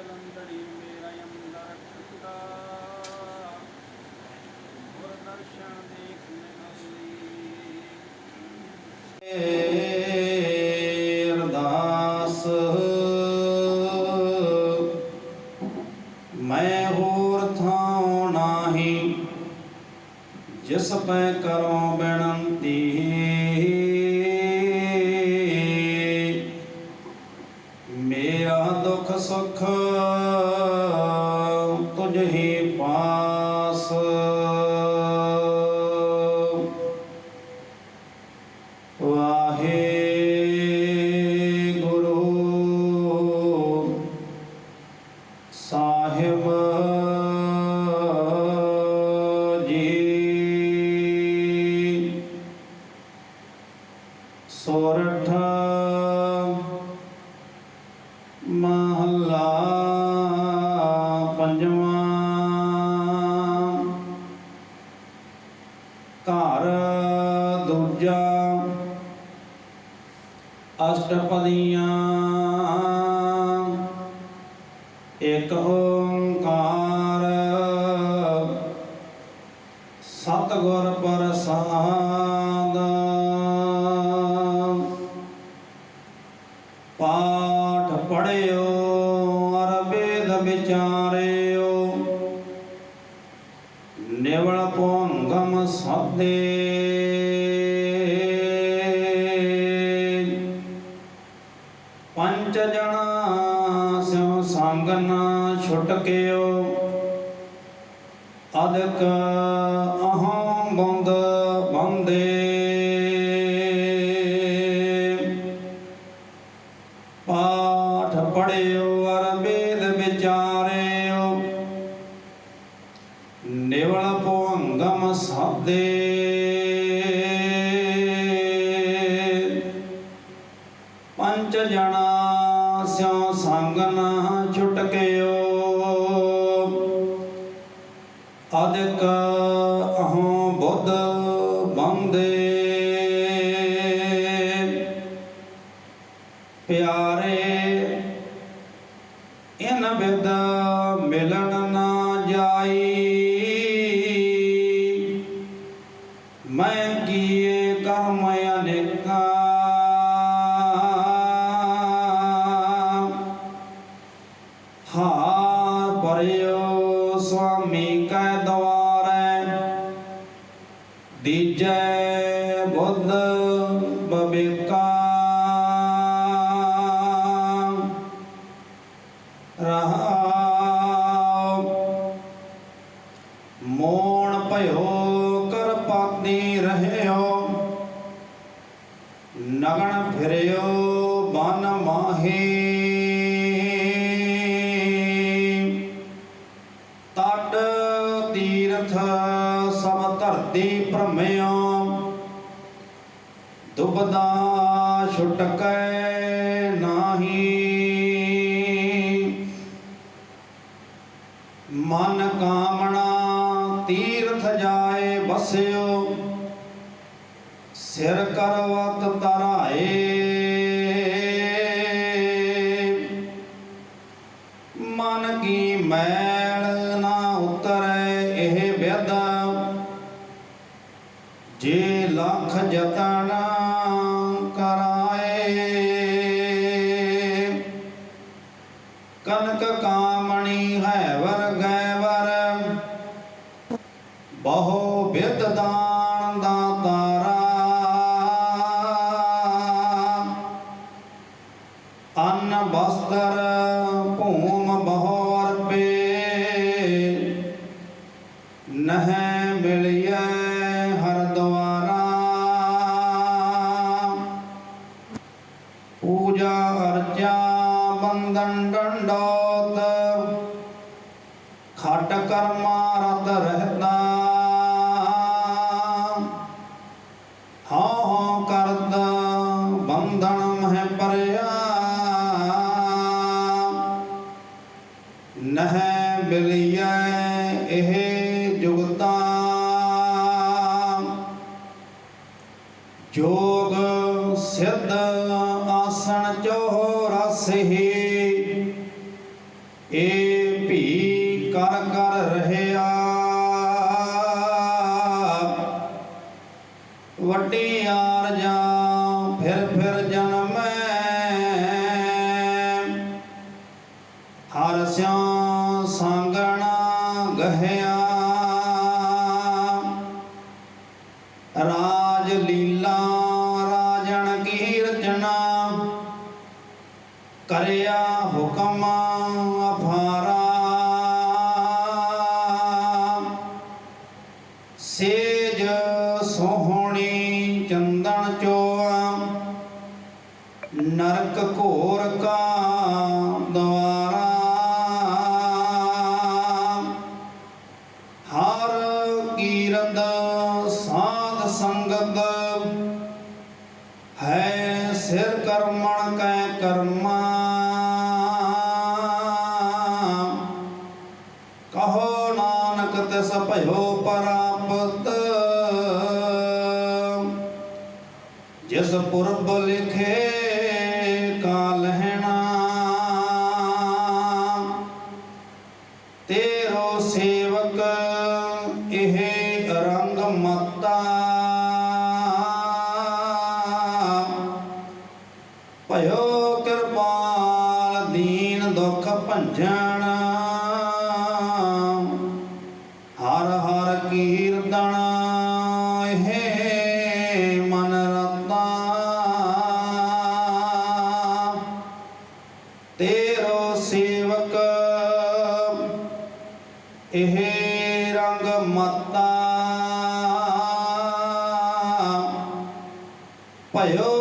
ਅੰਦਰੀ ਮੇਰਾ ਅੰਦਰ ਟੁਕੜਾ ਗੁਰ ਦਰਸ਼ਨ ਦੇਖਣੇ ਨਸਲੀ ਅਰਦਾਸ ਮੈਂ ਹੋਰ ਥਾਂ ਨਾਹੀ, ਜਿਸ ਪੈ ਕਰੋ ਬੇਨੰਤੀ ही पास वाहे गुरु साहिब जी। सोरठ ਦੂਜਾ ਅਸ਼ਟਪਦੀਆਂ। ਇੱਕ ਓੰਕਾਰ। ਸਤਿਗੁਰ ਪ੍ਰਸਾਦ। ਪਾਠ ਪੜਿਓ ਅਰ ਵੇਦ ਵਿਚਾਰਿਓ। ਨਿਵਲ ਪੋੰਗਮ ਸਾਧੇ ਸਿਉ ਸੰਗ ਨਾ ਛੁਟਕਿਓ ਅਦਕ ਅਹੰ ਬੰਦ ਬੰਦੇ। ਪਾਠ ਪੜਿਓ ਅਰ ਬੇਦ ਵਿਚਾਰਿਓ, ਨਿਵਲ ਪੋੰਗਮ ਸਾਧੇ ਅਦਕ ਅਹੋਂ ਬੁੱਧ ਬੰਦੇ। ਪਿਆਰੇ ਇਨ ਬਿਦ ਮਿਲਣ ਨਾ ਜਾਈ। ਮੈਂ ਕੀਏ ਕਰਮ ਅਨੇਕਾ ਬਬੇਕਾ ਰਹਾਉ ਮੋਣ ਭਇਓ ਕਰ ਪਾਤੀ ਰਹਿਓ ਨਗਣ ਫਿਰਿਓ ਬਨ ਮਾਹੀ ਛੁਟਕੈ ਨਾਹੀ। ਮਨ ਕਾਮਣਾ ਤੀਰਥ ਜਾਏ ਬਸਿਓ ਸਿਰ ਕਰਵਤ ਤਰਾਏ। ਮਨ ਕੀ ਮੈਲ ਨਾ ਉਤਰੈ ਇਹ ਵਿਦ। ਜੇ ਲੱਖ ਜਤਨ ਦਾਨ ਦਾ ਤਾਰਾ ਅੰਨ ਬਸਤਰ ਭੂਮ ਬਹੁ ਅਰਪੇ ਨਹਿ ਮਿਲਿਐ ਹਰ ਦੁਆਰਾ। ਪੂਜਾ ਅਰਚਾ ਬੰਦਨ ਡੰਡੋਤ। ਖਟ ਕਰਮਾ ਰਤ ਰਹਿਤਾ ਪਰਿਆ ਨਹਿ ਗਹਿਆ ਰਾਜ ਲੀਲਾ, ਰਾਜਣ ਕੀ ਰਚਨਾ। ਕਰਿਆ ਹੁਕਮ ਅਫਾਰਾ ਸੇਜ ਸੋਹਣੀ ਚੰਦਨ ਚੋਆ। ਨਰਕ ਘੋਰ ਕਾ ਸਾਧ ਹੈ ਸਿਰ ਕਰਮਣ ਕੈ ਕਰਮਾ। ਕਹੋ ਨਾਨਕ ਤਿਸ ਭਇਓ ਪ੍ਰਾਪਤ। ਜਿਸ ਪੁਰਬ ਲਿਖੇ ਕਾਲ ਹੈਣਾ ਦੁਖ ਭੰਜਨ ਹਰ ਹਰ ਕੀਰਤਨ ਇਹ ਮਨ ਰਤਾ। ਤੇਰੋ ਸੇਵਕ ਇਹ ਰੰਗ ਮਤਾ। ਭਇਓ